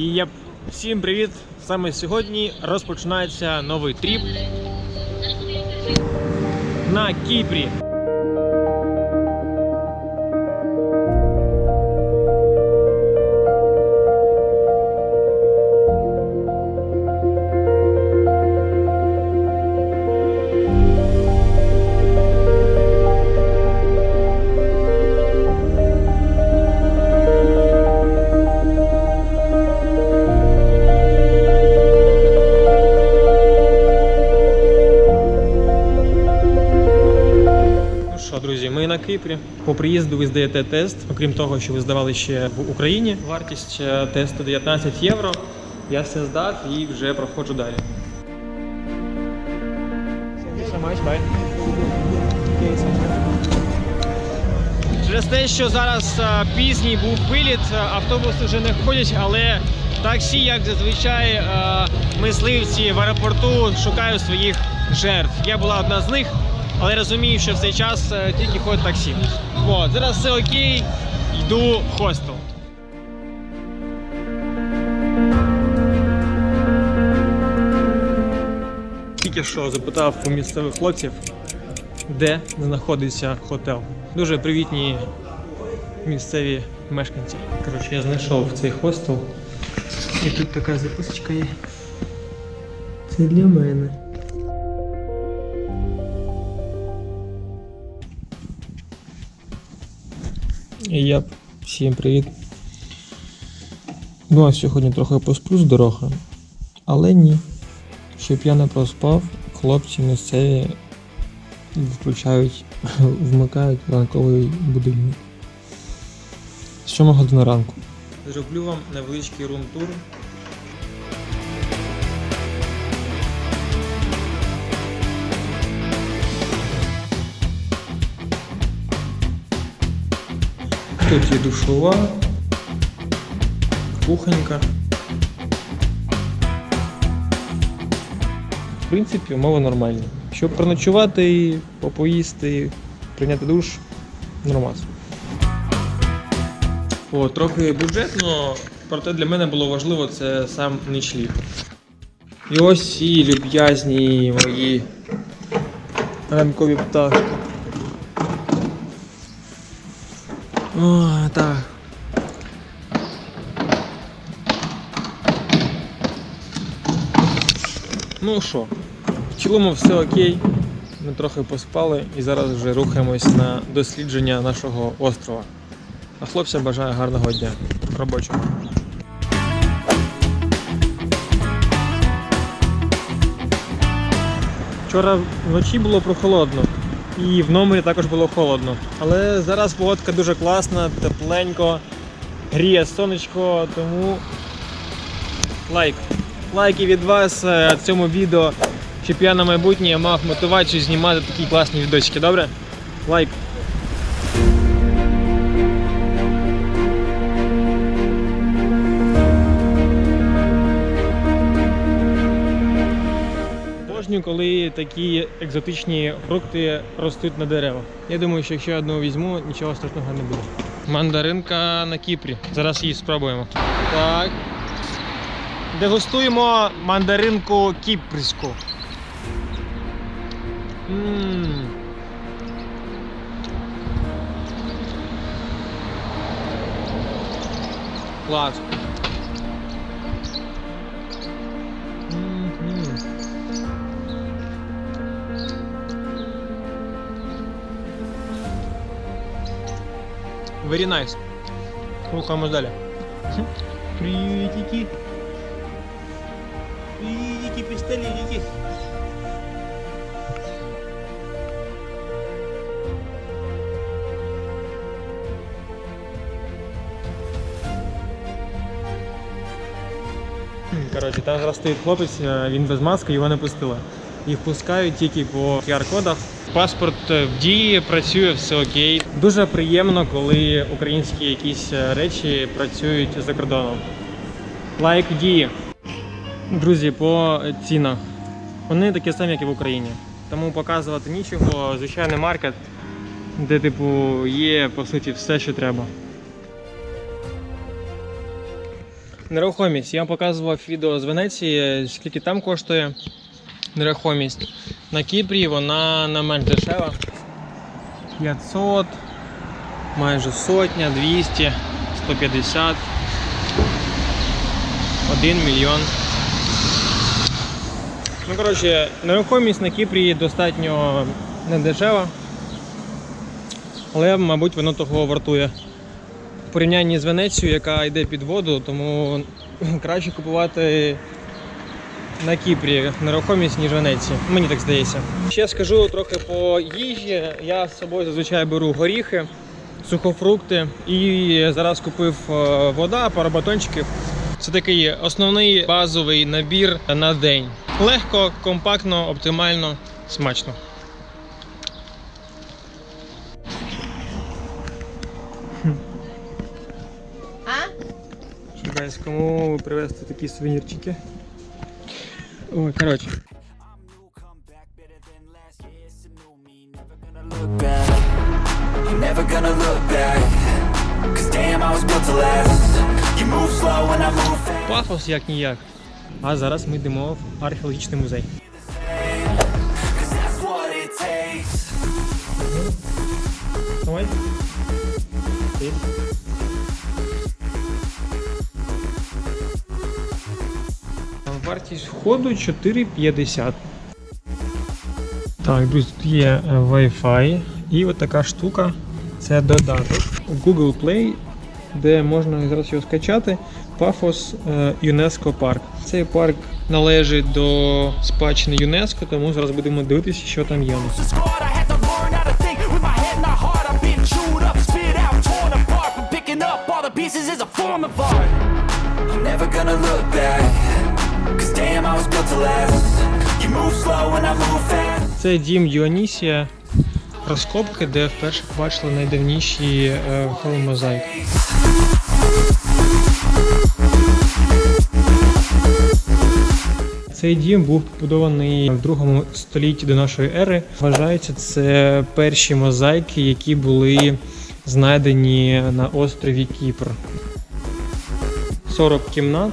І я всім привіт! Саме сьогодні розпочинається новий тріп на Кіпрі. Кипрі. По приїзду ви здаєте тест. Окрім того, що ви здавали ще в Україні. Вартість е, тесту 19 євро. Я все здав і вже проходжу далі. Через те, що зараз е, пізній був виліт, е, автобуси вже не ходять, але таксі, як зазвичай, мисливці в аеропорту шукають своїх жертв. Я була одна з них, але розумію, що в цей час е, тільки ходить таксі. От, зараз все окей, йду в хостел. Тільки що запитав у місцевих хлопців, де знаходиться хотел. Дуже привітні місцеві мешканці. Коротше, я знайшов цей хостел. І тут така записочка є. Це для мене. Я всім привіт. Ну а сьогодні трохи посплю з дороги, але ні. Щоб я не проспав, хлопці місцеві включають, вмикають ранковий будильник. 7 година ранку. Зроблю вам невеличкий рум-тур. Тут є душова, кухонька. В принципі, умови нормальні. Щоб проночувати, попоїсти, прийняти душ, нормально. О, трохи бюджетно, проте для мене було важливо це сам нічліг. І ось ці люб'язні мої ранкові пташки. О, так. Ну що, в цілому все окей. Ми трохи поспали і зараз вже рухаємось на дослідження нашого острова. А хлопцям бажаю гарного дня. Робочого. Вчора вночі було прохолодно. І в номері також було холодно. Але зараз погодка дуже класна, тепленько, гріє сонечко, тому лайк. Лайки від вас е, цьому відео, щоб я на майбутнє мав мотивацію знімати такі класні відочки, добре? Лайк. Коли такі екзотичні фрукти ростуть на деревах. Я думаю, що якщо я одного візьму, нічого страшного не буде. Мандаринка на Кіпрі. Зараз її спробуємо. Так. Дегустуємо мандаринку кіпрську. Клас. Very nice. Рухаємось далі. Привітики. Привітики, пістолетики. Коротше, там стоїть хлопець, е, він без маски, його не пустили. Їх пускають тільки по QR-кодах. Паспорт в дії, працює, все окей. Дуже приємно, коли українські якісь е, речі працюють за кордоном. Лайк в дії. Друзі, по цінах. Вони такі самі, як і в Україні. Тому показувати нічого. Звичайний маркет, де, типу, є по суті все, що треба. Нерухомість. Я вам показував відео з Венеції, скільки там коштує нерухомість. На Кіпрі вона не менш дешева. 500, майже сотня, 200, 150, 1 мільйон. Ну, коротше, нерухомість на Кіпрі достатньо недешева, але, мабуть, воно того вартує. В порівнянні з Венецією, яка йде під воду, тому краще купувати на Кіпрі нерухомість, ніж в Венеції. Мені так здається. Ще скажу трохи по їжі. Я з собою зазвичай беру горіхи, сухофрукти і зараз купив е, вода, пару батончиків. Це такий основний базовий набір на день. Легко, компактно, оптимально, смачно. Кому привезти такі сувенірчики? Ой, коротше. never gonna look back. Cause damn, I was built to last. You move slow and I move fast. Пафос як ніяк. А зараз ми йдемо в археологічний музей. Давай. Ти. Вартість входу 4,50. Так, друзі, тут є е, Wi-Fi і от штука. Це додаток Google Play, де можна зараз його скачати. Пафос е, ЮНЕСКО парк. Цей парк належить до спадщини ЮНЕСКО, тому зараз будемо дивитися, що там є. never gonna look back. Це дім Діонісія, розкопки, де вперше побачили найдавніші е, хромозайки. Цей дім був побудований в другому столітті до нашої ери. Вважається, це перші мозаїки, які були знайдені на острові Кіпр. 40 кімнат.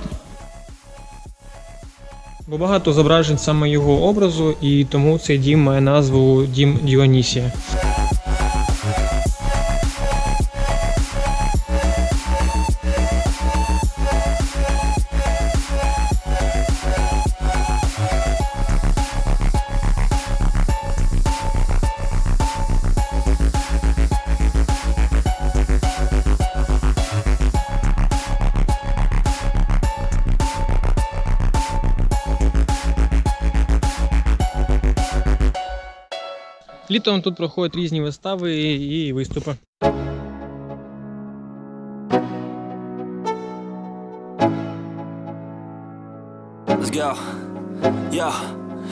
Бо багато зображень саме його образу, і тому цей дім має назву Дім Діонісія. Літом тут проходять різні вистави і виступи. Let's go. Yo.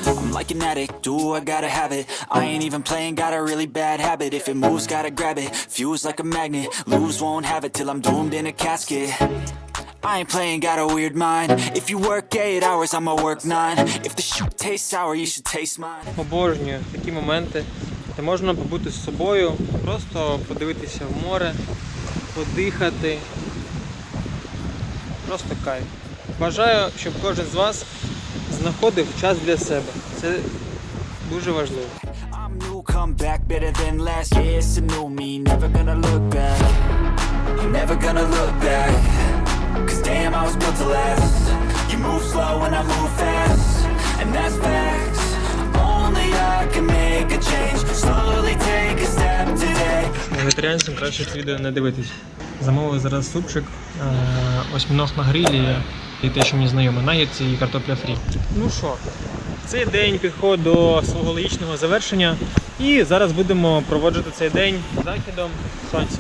I'm like an addict, do I gotta have it I ain't even playing, got a really bad habit If it moves, gotta grab it, fuse like a magnet Lose, won't have it till I'm doomed in a casket I ain't playing, got a weird mind If you work 8 hours, I'ma work 9 If the shit tastes sour, you should taste mine Обожнюю такі моменти, Де можна побути з собою, просто подивитися в море, подихати. Просто кайф. Бажаю, щоб кожен з вас знаходив час для себе. Це дуже важливо. Cause damn, I was built to last You move slow and I move fast And that's facts Вегетаріанцям краще це відео не дивитись. Замовив зараз супчик, е, осьміног на грилі і те, що мені знайоме, нагетси і картопля фрі. Ну що, цей день підходить до свого логічного завершення. І зараз будемо проводжувати цей день західом сонця.